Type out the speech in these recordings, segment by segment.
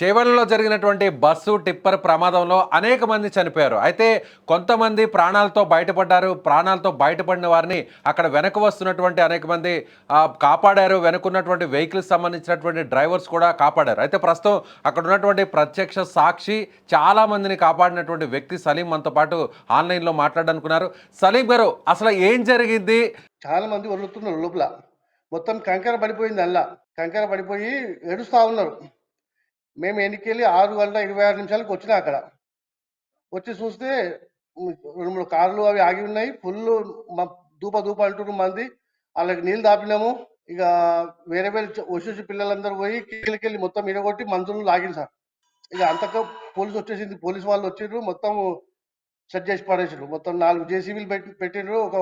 చేవెళ్ళలో జరిగినటువంటి bus tipper ప్రమాదంలో అనేక మంది చనిపోయారు. అయితే కొంతమంది ప్రాణాలతో బయటపడ్డారు. ప్రాణాలతో బయటపడిన వారిని అక్కడ వెనక వస్తున్నటువంటి అనేక మంది కాపాడారు. వెనుకున్నటువంటి వెహికల్స్ సంబంధించినటువంటి డ్రైవర్స్ కూడా కాపాడారు. అయితే ప్రస్తుతం అక్కడ ఉన్నటువంటి ప్రత్యక్ష సాక్షి చాలా మందిని కాపాడినటువంటి వ్యక్తి సలీం మనతో పాటు ఆన్లైన్లో మాట్లాడనుకున్నారు సలీం గారు అసలు ఏం జరిగింది? చాలా మంది వదులుతున్నారు లోపల. మొత్తం కంకర పడిపోయింది అల్లా. కంకర పడిపోయి ఏడుస్తా ఉన్నారు. మేము ఎన్నికెళ్ళి ఆరు గంటల ఇరవై ఆరు నిమిషాలకు వచ్చినా అక్కడ. వచ్చి చూస్తే రెండు మూడు కార్లు అవి ఆగి ఉన్నాయి. ఫుల్ దూప దూప అంటున్న మంది. వాళ్ళకి నీళ్ళు దాపినాము. ఇక వేరే వేరే వచ్చేసి పిల్లలందరూ పోయి కిలికెళ్ళి మొత్తం ఇరగొట్టి మందులు లాగింది సార్. ఇక అంతక పోలీసు వచ్చేసింది. పోలీసు వాళ్ళు వచ్చిర్రు. మొత్తం సెట్ చేసి పడేసారు మొత్తం నాలుగు జేసీబీలు పెట్టి పెట్టిండ్రు ఒక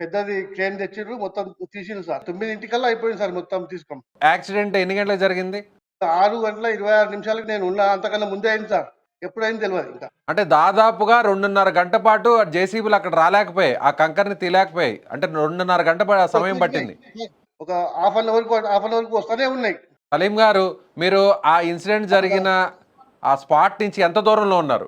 పెద్దది క్రేన్ తెచ్చిర్రు. మొత్తం తీసిండ్రు సార్. తొమ్మిదింటికల్లా అయిపోయింది సార్ మొత్తం తీసుకోం యాక్సిడెంట్ ఎన్ని గంటలకు జరిగింది? ఆరు గంటల ఇరవై ఆరు నిమిషాలకు నేను ఉన్నా అంతకన్నా ముందే అయింది సార్. ఎప్పుడైంది తెలియదు ఇంకా. అంటే దాదాపుగా రెండున్నర గంట పాటు జేసీబీలు అక్కడ రాలేకపోయాయి ఆ కంకర్ని తీలేకపోయాయి అంటే రెండున్నర గంట సమయం పట్టింది. ఒక హాఫ్ అన్ అవర్కి హాఫ్ అన్ అవర్కి వస్తూనే ఉన్నాయి. సలీం గారు మీరు ఆ ఇన్సిడెంట్ జరిగిన ఆ స్పాట్ నుంచి ఎంత దూరంలో ఉన్నారు?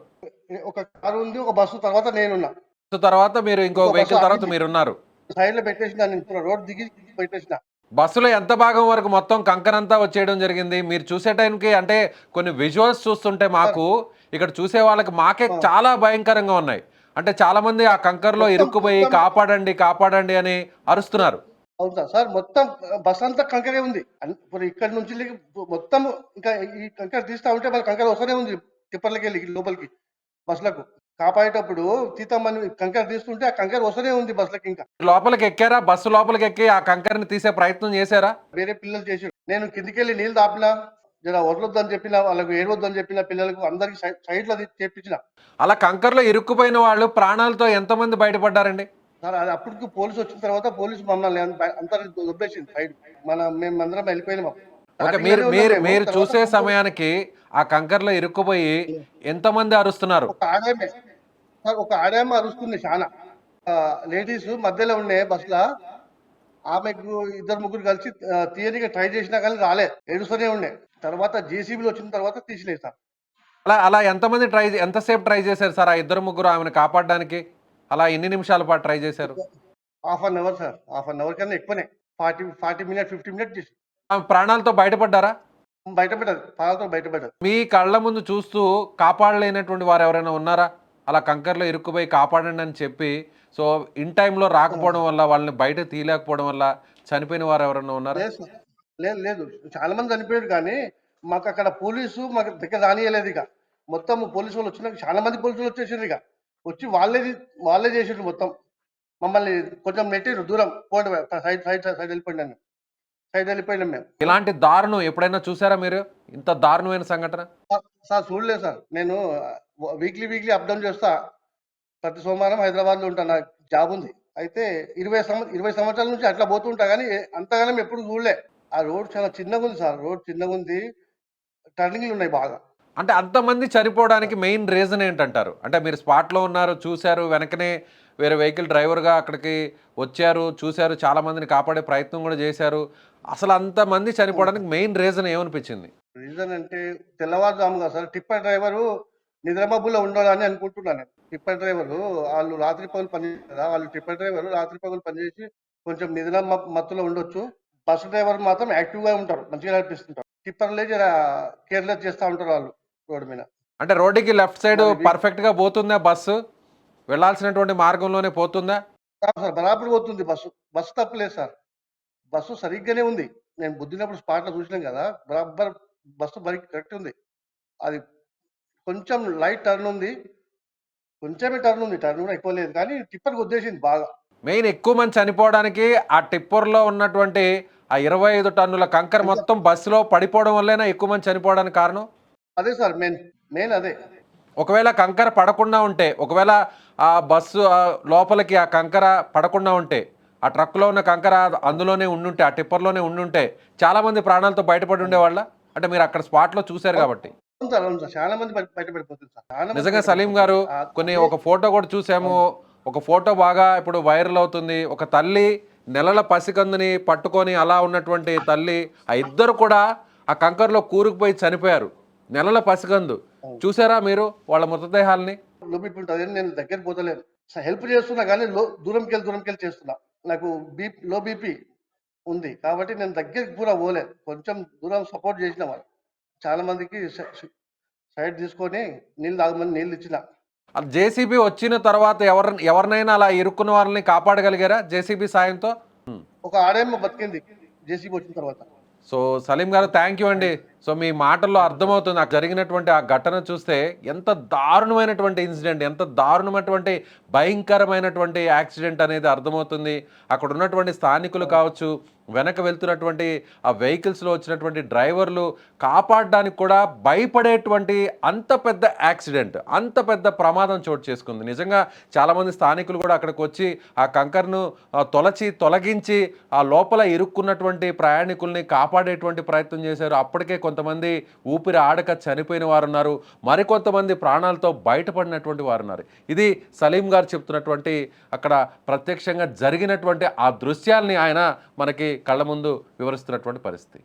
ఒక కారు ఉంది ఒక బస్సు తర్వాత నేనున్నా. తర్వాత మీరు ఇంకో వెహికల్ తర్వాత ఆగింది. మీరు ఉన్నారు సైడ్లో పెట్టేసిన రోడ్ దిగి పెట్టేసిన. బస్సులో ఎంత భాగం వరకు మొత్తం కంకరంతా వచ్చేయడం జరిగింది. మీరు చూసే టైంకి అంటే కొన్ని విజువల్స్ చూస్తుంటే మాకు ఇక్కడ చూసే వాళ్ళకి మాకే చాలా భయంకరంగా ఉన్నాయి. అంటే చాలా మంది ఆ కంకర్లో ఇరుక్కుపోయి కాపాడండి కాపాడండి అని అరుస్తున్నారు. అవును సార్. సార్ మొత్తం బస్ అంతా కంకరే ఉంది. ఇప్పుడు ఇక్కడ నుంచి మొత్తం ఇంకా ఈ కంకర తీస్తా ఉంటే మన కంకర వస్తూనే ఉంది. టిప్పర్లకి వెళ్ళి లోపలికి బస్సులకు. కాపాడేటప్పుడు తీతామని కంకర తీస్తుంటే ఆ కంకర వస్తూనే ఉంది బస్సులకి ఇంకా. లోపలికి ఎక్కారా బస్సు లోపలికి ఎక్కి ఆ కంకర్ని తీసే ప్రయత్నం చేశారా? వేరే పిల్లలు చేసారు నేను కిందికెళ్ళి నీళ్ళు దాపినా జర వదలొద్దని చెప్పిన వాళ్ళకి ఏడవద్దని చెప్పిన పిల్లలకు అందరికి సైడ్లో చేపించిన. అలా కంకర్లో ఇరుక్కుపోయిన వాళ్ళు ప్రాణాలతో ఎంతమంది బయటపడ్డారండి? సార్ అది అప్పటికి పోలీసు వచ్చిన తర్వాత పోలీసు మమ్మల్ని అంత- అంతా దొబ్బేసింది సైడ్. మన మేము అందరం వెళ్ళిపోయినాం. మీరు మీరు మీరు చూసే సమయానికి ఆ కంకర్లో ఇరుక్కుపోయి ఎంతమంది అరుస్తున్నారు? ఒక ఆడామే సార్ ఒక ఆడామ అరుస్తుంది చాలా. లేడీస్ మధ్యలో ఉండే బస్సులో ఆమెకు ఇద్దరు ముగ్గురు కలిసి ఆ, తీయనిగా ట్రై చేసినా కానీ రాలే ఏడుస్తూనే ఉండే. తర్వాత జేసీబీలు వచ్చిన తర్వాత తీసిలేదు సార్. అలా అలా ఎంతమంది ట్రై ఎంతసేపు ట్రై చేశారు సార్ ఆ ఇద్దరు ముగ్గురు ఆమెను కాపాడడానికి? అలా ఎన్ని నిమిషాల పాటు ట్రై చేశారు? Half an hour sir half an hour కన్నా ఎక్కువనే. Forty forty minute fifty minute చేసి. ఆమె ప్రాణాలతో బయటపడ్డారా? బయటపడ్డది పాలతో బయటపడ్డది మీ కళ్ళ ముందు చూస్తూ కాపాడలేనటువంటి వారు ఎవరైనా ఉన్నారా? అలా కంకర్లో ఇరుక్కుపోయి కాపాడండి అని చెప్పి సో ఇన్ టైంలో రాకపోవడం వల్ల వాళ్ళని బయట తీయలేకపోవడం వల్ల చనిపోయిన వారు ఎవరైనా ఉన్నారు? లేదు లేదు చాలా మంది చనిపోయారు కానీ మాకు అక్కడ పోలీసు మాకు దగ్గర రానియలేదు ఇక. మొత్తం పోలీసు వాళ్ళు వచ్చినాక చాలా మంది పోలీసులు వచ్చేసారు ఇక. వచ్చి వాళ్ళే వాళ్ళే చేసారు మొత్తం. మమ్మల్ని కొంచెం నెట్టారు దూరం. పోండి సైడ్ సైడ్ సైడ్ వెళ్ళిపోయినాం సైడ్ వెళ్ళిపోయినాం మేము. ఇలాంటి దారుణం ఎప్పుడైనా చూసారా మీరు? ఇంత దారుణమైన సంఘటన? సార్- చూడలేదు సార్. నేను వీక్లీ వీక్లీ అప్ డౌన్ చేస్తా. ప్రతి సోమవారం హైదరాబాద్లో ఉంటా. నాకు జాబ్ ఉంది. అయితే ఇరవై సంవత్సరం ఇరవై సంవత్సరాల నుంచి అట్లా పోతుంటా కానీ అంతగానం ఎప్పుడు చూడలే. ఆ రోడ్ చాలా చిన్నగా ఉంది సార్. రోడ్ చిన్నగా ఉంది. టర్నింగ్లు ఉన్నాయి బాగా. అంటే అంతమంది చనిపోవడానికి మెయిన్ రీజన్ ఏంటంటారు? అంటే మీరు స్పాట్లో ఉన్నారు చూశారు వెనకనే వేరే వెహికల్ డ్రైవర్గా అక్కడికి వచ్చారు చూశారు చాలా మందిని కాపాడే ప్రయత్నం కూడా చేశారు. అసలు అంతమంది చనిపోవడానికి మెయిన్ రీజన్ ఏమనిపించింది? రీజన్ అంటే తెల్లవారుజాముగా సార్ టిప్పర్ డ్రైవరు నిద్రమబ్బులో ఉండాలని అనుకుంటున్నాను. నేను టిప్పర్ డ్రైవరు వాళ్ళు రాత్రి పగులు పనిచేస్తారు కదా వాళ్ళు టిప్పర్ డ్రైవర్ రాత్రి పగులు పనిచేసి కొంచెం నిద్ర మత్తులో ఉండొచ్చు. బస్సు డ్రైవర్ మాత్రం యాక్టివ్గా ఉంటారు మంచిగా నడిపిస్తుంటారు. టిప్పర్లే జర కేర్లెస్ చేస్తూ ఉంటారు వాళ్ళు రోడ్డు మీద. అంటే రోడ్డుకి లెఫ్ట్ సైడ్ మరి ఇది- పర్ఫెక్ట్గా పోతుందా బస్సు? వెళ్ళాల్సినటువంటి మార్గంలోనే పోతుందా? సార్ బరాబర్ పోతుంది. బస్సు బస్సు తప్పలేదు సార్. బస్సు సరిగ్గానే ఉంది. నేను బుద్ధినప్పుడు స్పాట్లో చూసినాం కదా బరాబర్ బస్సు బరి కరెక్ట్ ఉంది. అది కొంచెం లైట్ టర్న్ ఉంది. కొంచెమే టర్న్ ఉంది. టర్న్ కూడా ఎక్కువ లేదు. కానీ టిప్పర్కి ఉద్దేశింది బాగా. మెయిన్ ఎక్కువ మంది చనిపోవడానికి ఆ టిప్పర్లో ఉన్నటువంటి ఆ ఇరవై ఐదు టన్నుల కంకర మొత్తం బస్సులో పడిపోవడం వల్లేనా ఎక్కువ మంది చనిపోవడానికి కారణం? అదే సార్ మెయిన్ మెయిన్ అదే. ఒకవేళ కంకర పడకుండా ఉంటే ఒకవేళ ఆ బస్సు లోపలికి ఆ కంకర పడకుండా ఉంటే ఆ ట్రక్లో ఉన్న కంకర అందులోనే ఉండుంటే ఆ టిప్పర్లోనే ఉండుంటే చాలా మంది ప్రాణాలతో బయటపడి ఉండేవాళ్ళ? అంటే మీరు అక్కడ స్పాట్లో చూశారు కాబట్టి. చాలా మంది బయటపడిపోతుంది సార్. నిజంగా సలీం గారు కొన్ని ఒక ఫోటో కూడా చూసాము. ఒక ఫోటో బాగా ఇప్పుడు వైరల్ అవుతుంది. ఒక తల్లి నెలల పసికందుని పట్టుకొని అలా ఉన్నటువంటి తల్లి ఆ ఇద్దరు కూడా ఆ కంకర్లో కూరుకుపోయి చనిపోయారు. నెలల పసిగందు చూసారా మీరు వాళ్ళ మృతదేహాల్ని? నేను దగ్గర పోతలేను. హెల్ప్ చేస్తున్నా కానీ లో దూరంకి వెళ్ళి దూరంకి వెళ్ళి చేస్తున్నా నాకు బీ లో బీపీ ఉంది. కాబట్టి నేను దగ్గరికి కూడా పోలేదు కొంచెం దూరం సపోర్ట్ చేసిన వాళ్ళు. చాలా మందికి సైడ్ తీసుకొని నీళ్ళు తాగమని నీళ్ళు ఇచ్చిన. జేసీబీ వచ్చిన తర్వాత ఎవరి ఎవరినైనా అలా ఇరుక్కున్న వాళ్ళని కాపాడగలిగారా జేసీబీ సాయంతో? ఒక ఆడేమో బతికింది జేసీబీ వచ్చిన తర్వాత. సో సలీం గారు థ్యాంక్ యూ అండి. సో మీ మాటల్లో అర్థమవుతుంది. నాకు జరిగినటువంటి ఆ ఘటన చూస్తే ఎంత దారుణమైనటువంటి ఇన్సిడెంట్ ఎంత దారుణమైనటువంటి భయంకరమైనటువంటి యాక్సిడెంట్ అనేది అర్థమవుతుంది. అక్కడ ఉన్నటువంటి స్థానికులు కావచ్చు వెనక వెళ్తున్నటువంటి ఆ వెహికల్స్లో వచ్చినటువంటి డ్రైవర్లు కాపాడడానికి కూడా భయపడేటువంటి అంత పెద్ద యాక్సిడెంట్ అంత పెద్ద ప్రమాదం చోటు చేసుకుంది. నిజంగా చాలామంది స్థానికులు కూడా అక్కడికి వచ్చి ఆ కంకర్ను తొలచి తొలగించి ఆ లోపల ఇరుక్కున్నటువంటి ప్రయాణికుల్ని కాపాడేటువంటి ప్రయత్నం చేశారు. అప్పటికే కొంతమంది ఊపిరి ఆడక చనిపోయిన వారు ఉన్నారు మరికొంతమంది ప్రాణాలతో బయటపడినటువంటి వారు ఉన్నారు ఇది సలీం గారు చెప్తున్నటువంటి అక్కడ ప్రత్యక్షంగా జరిగినటువంటి ఆ దృశ్యాల్ని ఆయన మనకి కళ్ళ ముందు వివరిస్తున్నటువంటి పరిస్థితి.